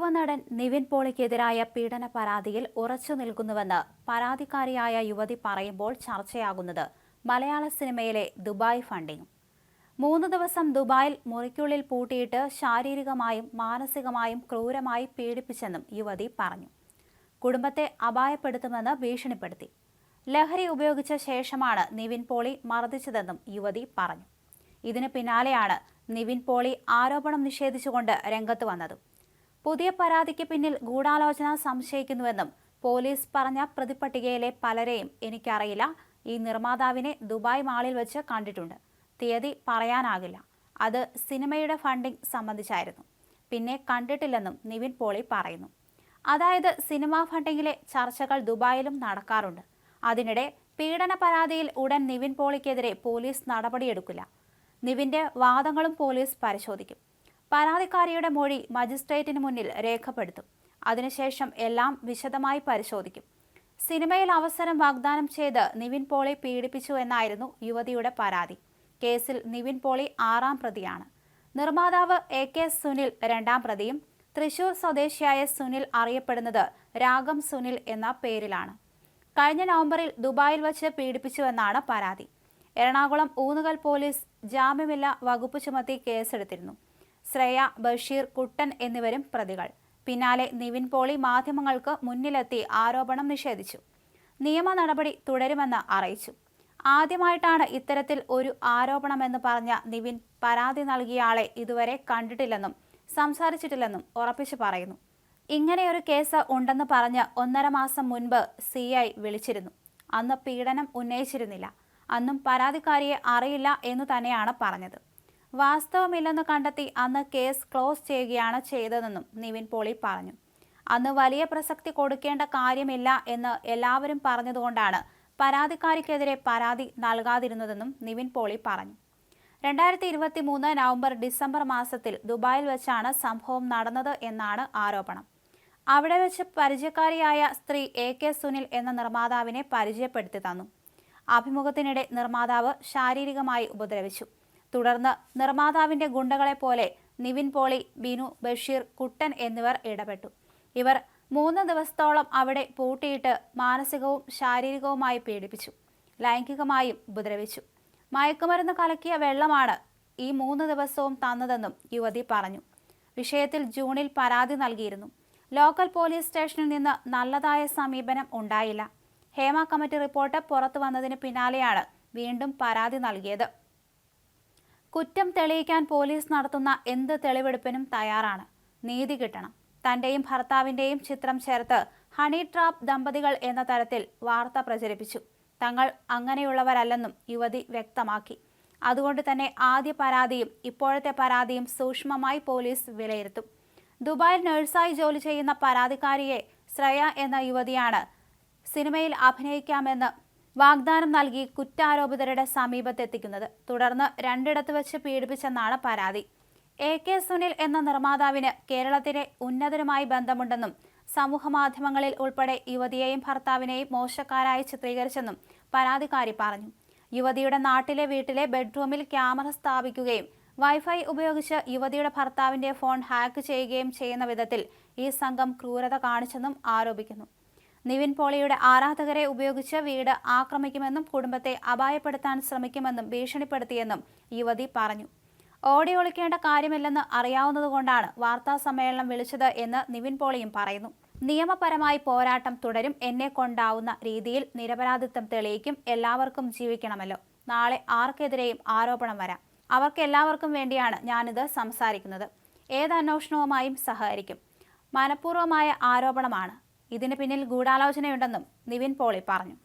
യുവനടൻ നിവിൻ പോളിക്കെതിരായ പീഡന പരാതിയിൽ ഉറച്ചു നിൽക്കുന്നുവെന്ന് പരാതിക്കാരിയായ യുവതി പറയുമ്പോൾ ചർച്ചയാകുന്നത് മലയാള സിനിമയിലെ ദുബായ് ഫണ്ടിംഗ് മൂന്ന് ദിവസം ദുബായിൽ മുറിക്കുള്ളിൽ പൂട്ടിയിട്ട് ശാരീരികമായും മാനസികമായും ക്രൂരമായി പീഡിപ്പിച്ചെന്നും യുവതി പറഞ്ഞു. കുടുംബത്തെ അപായപ്പെടുത്തുമെന്ന് ഭീഷണിപ്പെടുത്തി. ലഹരി ഉപയോഗിച്ച ശേഷമാണ് നിവിൻ പോളി മർദ്ദിച്ചതെന്നും യുവതി പറഞ്ഞു. ഇതിന് പിന്നാലെയാണ് നിവിൻ പോളി ആരോപണം നിഷേധിച്ചുകൊണ്ട് രംഗത്ത് വന്നതും. പുതിയ പരാതിക്ക് പിന്നിൽ ഗൂഢാലോചന സംശയിക്കുന്നുവെന്നും പോലീസ് പറഞ്ഞ പ്രതിപട്ടികയിലെ പലരെയും എനിക്കറിയില്ല. ഈ നിർമ്മാതാവിനെ ദുബായ് മാളിൽ വെച്ച് കണ്ടിട്ടുണ്ട്. തീയതി പറയാനാകില്ല. അത് സിനിമയുടെ ഫണ്ടിംഗ് സംബന്ധിച്ചായിരുന്നു. പിന്നെ കണ്ടിട്ടില്ലെന്നും നിവിൻ പോളി പറയുന്നു. അതായത് സിനിമാ ഫണ്ടിങ്ങിലെ ചർച്ചകൾ ദുബായിലും നടക്കാറുണ്ട്. അതിനിടെ പീഡന പരാതിയിൽ ഉടൻ നിവിൻ പോളിക്കെതിരെ പോലീസ് നടപടിയെടുക്കില്ല. നിവിന്റെ വാദങ്ങളും പോലീസ് പരിശോധിക്കും. പരാതിക്കാരിയുടെ മൊഴി മജിസ്ട്രേറ്റിന് മുന്നിൽ രേഖപ്പെടുത്തും. അതിനുശേഷം എല്ലാം വിശദമായി പരിശോധിക്കും. സിനിമയിൽ അവസരം വാഗ്ദാനം ചെയ്ത് നിവിൻ പോളി പീഡിപ്പിച്ചു എന്നായിരുന്നു യുവതിയുടെ പരാതി. കേസിൽ നിവിൻ പോളി ആറാം പ്രതിയാണ്. നിർമ്മാതാവ് എ കെ സുനിൽ രണ്ടാം പ്രതിയും തൃശൂർ സ്വദേശിയായ സുനിൽ അറിയപ്പെടുന്നത് രാഗം സുനിൽ എന്ന പേരിലാണ്. കഴിഞ്ഞ നവംബറിൽ ദുബായിൽ വച്ച് പീഡിപ്പിച്ചുവെന്നാണ് പരാതി. എറണാകുളം ഊന്നുകൽ പോലീസ് ജാമ്യമില്ല വകുപ്പ് ചുമത്തി കേസെടുത്തിരുന്നു. ശ്രേയ ബഷീർ കുട്ടൻ എന്നിവരും പ്രതികൾ. പിന്നാലെ നിവിൻ പോളി മാധ്യമങ്ങൾക്ക് മുന്നിലെത്തി ആരോപണം നിഷേധിച്ചു. നിയമ നടപടി തുടരുമെന്ന് അറിയിച്ചു. ആദ്യമായിട്ടാണ് ഇത്തരത്തിൽ ഒരു ആരോപണമെന്ന് പറഞ്ഞ നിവിൻ പരാതി നൽകിയയാളെ ഇതുവരെ കണ്ടിട്ടില്ലെന്നും സംസാരിച്ചിട്ടില്ലെന്നും ഉറപ്പിച്ചു പറയുന്നു. ഇങ്ങനെയൊരു കേസ് ഉണ്ടെന്ന് പറഞ്ഞ് ഒന്നര മാസം മുൻപ് സി ഐ വിളിച്ചിരുന്നു. അന്ന് പീഡനം ഉന്നയിച്ചിരുന്നില്ല. അന്നും പരാതിക്കാരിയെ അറിയില്ല എന്ന് തന്നെയാണ് പറഞ്ഞത്. വാസ്തവമില്ലെന്ന് കണ്ടെത്തി അന്ന് കേസ് ക്ലോസ് ചെയ്യുകയാണ് ചെയ്തതെന്നും നിവിൻ പോളി പറഞ്ഞു. അന്ന് വലിയ പ്രസക്തി കൊടുക്കേണ്ട കാര്യമില്ല എന്ന് എല്ലാവരും പറഞ്ഞതുകൊണ്ടാണ് പരാതിക്കാരിക്കെതിരെ പരാതി നൽകാതിരുന്നതെന്നും നിവിൻ പോളി പറഞ്ഞു. രണ്ടായിരത്തി ഇരുപത്തി മൂന്ന് നവംബർ ഡിസംബർ മാസത്തിൽ ദുബായിൽ വെച്ചാണ് സംഭവം നടന്നത് എന്നാണ് ആരോപണം. അവിടെ വെച്ച് പരിചയക്കാരിയായ സ്ത്രീ എ കെ സുനിൽ എന്ന നിർമ്മാതാവിനെ പരിചയപ്പെടുത്തി തന്നു. അഭിമുഖത്തിനിടെ നിർമ്മാതാവ് ശാരീരികമായി ഉപദ്രവിച്ചു. തുടർന്ന് നിർമ്മാതാവിന്റെ ഗുണ്ടകളെ പോലെ നിവിൻ പോളി ബിനു ബഷീർ കുട്ടൻ എന്നിവർ ഇടപെട്ടു. ഇവർ മൂന്ന് ദിവസത്തോളം അവിടെ പൂട്ടിയിട്ട് മാനസികവും ശാരീരികവുമായി പീഡിപ്പിച്ചു ലൈംഗികമായും ഉപദ്രവിച്ചു. മയക്കുമരുന്ന് കലക്കിയ വെള്ളമാണ് ഈ മൂന്ന് ദിവസവും തന്നതെന്നും യുവതി പറഞ്ഞു. വിഷയത്തിൽ ജൂണിൽ പരാതി നൽകിയിരുന്നു. ലോക്കൽ പോലീസ് സ്റ്റേഷനിൽ നിന്ന് നല്ലതായ സമീപനം ഉണ്ടായില്ല. ഹേമ കമ്മിറ്റി റിപ്പോർട്ട് പുറത്തു വന്നതിന് പിന്നാലെയാണ് വീണ്ടും പരാതി നൽകിയത്. കുറ്റം തെളിയിക്കാൻ പോലീസ് നടത്തുന്ന എന്ത് തെളിവെടുപ്പിനും തയ്യാറാണ്. നീതി കിട്ടണം. തന്റെയും ഭർത്താവിന്റെയും ചിത്രം ചേർത്ത് ഹണി ട്രാപ്പ് ദമ്പതികൾ എന്ന തരത്തിൽ വാർത്ത പ്രചരിപ്പിച്ചു. തങ്ങൾ അങ്ങനെയുള്ളവരല്ലെന്നും യുവതി വ്യക്തമാക്കി. അതുകൊണ്ട് തന്നെ ആദ്യ പരാതിയും ഇപ്പോഴത്തെ പരാതിയും സൂക്ഷ്മമായി പോലീസ് വിലയിരുത്തും. ദുബായിൽ നഴ്സായി ജോലി ചെയ്യുന്ന പരാതിക്കാരിയെ ശ്രേയ എന്ന യുവതിയാണ് സിനിമയിൽ അഭിനയിക്കാമെന്ന് വാഗ്ദാനം നൽകി കുറ്റാരോപിതരുടെ സമീപത്തെത്തിക്കുന്നത്. തുടർന്ന് രണ്ടിടത്ത് വെച്ച് പീഡിപ്പിച്ചെന്നാണ് പരാതി. എ കെ സുനിൽ എന്ന നിർമ്മാതാവിന് കേരളത്തിലെ ഉന്നതരുമായി ബന്ധമുണ്ടെന്നും സമൂഹമാധ്യമങ്ങളിൽ ഉൾപ്പെടെ യുവതിയെയും ഭർത്താവിനെയും മോശക്കാരായി ചിത്രീകരിച്ചെന്നും പരാതിക്കാരി പറഞ്ഞു. യുവതിയുടെ നാട്ടിലെ വീട്ടിലെ ബെഡ്റൂമിൽ ക്യാമറ സ്ഥാപിക്കുകയും വൈഫൈ ഉപയോഗിച്ച് യുവതിയുടെ ഭർത്താവിന്റെ ഫോൺ ഹാക്ക് ചെയ്യുകയും ചെയ്യുന്ന വിധത്തിൽ ഈ സംഘം ക്രൂരത കാണിച്ചെന്നും ആരോപിക്കുന്നു. നിവിൻ പോളിയുടെ ആരാധകരെ ഉപയോഗിച്ച് വീട് ആക്രമിക്കുമെന്നും കുടുംബത്തെ അപായപ്പെടുത്താൻ ശ്രമിക്കുമെന്നും ഭീഷണിപ്പെടുത്തിയെന്നും യുവതി പറഞ്ഞു. ഓടി ഒളിക്കേണ്ട കാര്യമില്ലെന്ന് അറിയാവുന്നതുകൊണ്ടാണ് വാർത്താ സമ്മേളനം വിളിച്ചത് എന്ന് നിവിൻ പോളിയും പറയുന്നു. നിയമപരമായി പോരാട്ടം തുടരും എന്നെ കൊണ്ടാവുന്ന രീതിയിൽ നിരപരാധിത്വം തെളിയിക്കും എല്ലാവർക്കും ജീവിക്കണമല്ലോ. നാളെ ആർക്കെതിരെയും ആരോപണം വരാം. അവർക്കെല്ലാവർക്കും വേണ്ടിയാണ് ഞാനിത് സംസാരിക്കുന്നത്. ഏത് അന്വേഷണവുമായും സഹകരിക്കും. മനഃപൂർവമായ ആരോപണമാണ്. ഇതിന് പിന്നിൽ ഗൂഢാലോചനയുണ്ടെന്നും നിവിൻ പോളി പറഞ്ഞു